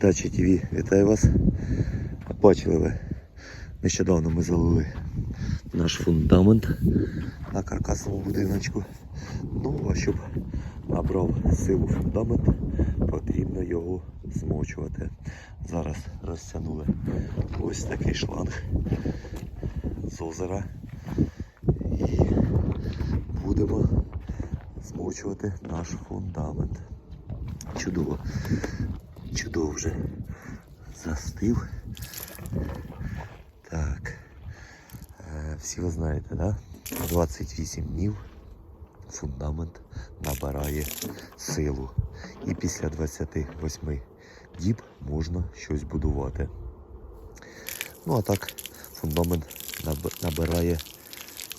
Дача ТВ, вітаю вас. Бачили ви, нещодавно ми залили наш фундамент на каркасному будиночку. Ну, а щоб набрав силу фундамент, потрібно його змочувати. Зараз розтягнули ось такий шланг з озера. І будемо змочувати наш фундамент. Чудово. Чудово вже застив. Так. Е, Всі ви знаєте, да? 28 днів фундамент набирає силу. І після 28 діб можна щось будувати. Ну а так, фундамент набирає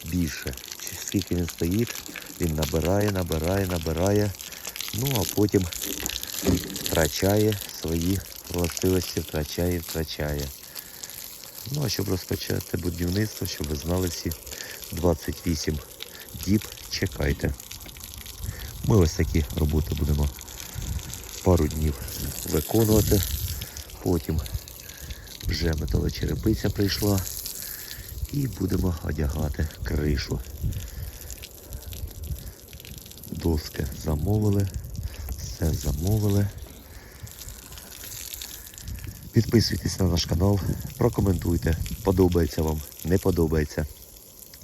більше. Скільки він стоїть, він набирає, набирає, набирає. Ну а потім втрачає свої властивості, втрачає, втрачає. Ну а щоб розпочати будівництво, щоб ви знали всі 28 діб, чекайте. Ми ось такі роботи будемо пару днів виконувати. Потім вже металочерепиця прийшла і будемо одягати кришу. Доски замовили, все замовили. Підписуйтесь на наш канал, прокоментуйте, подобається вам, не подобається.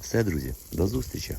Все, друзі, до зустрічі!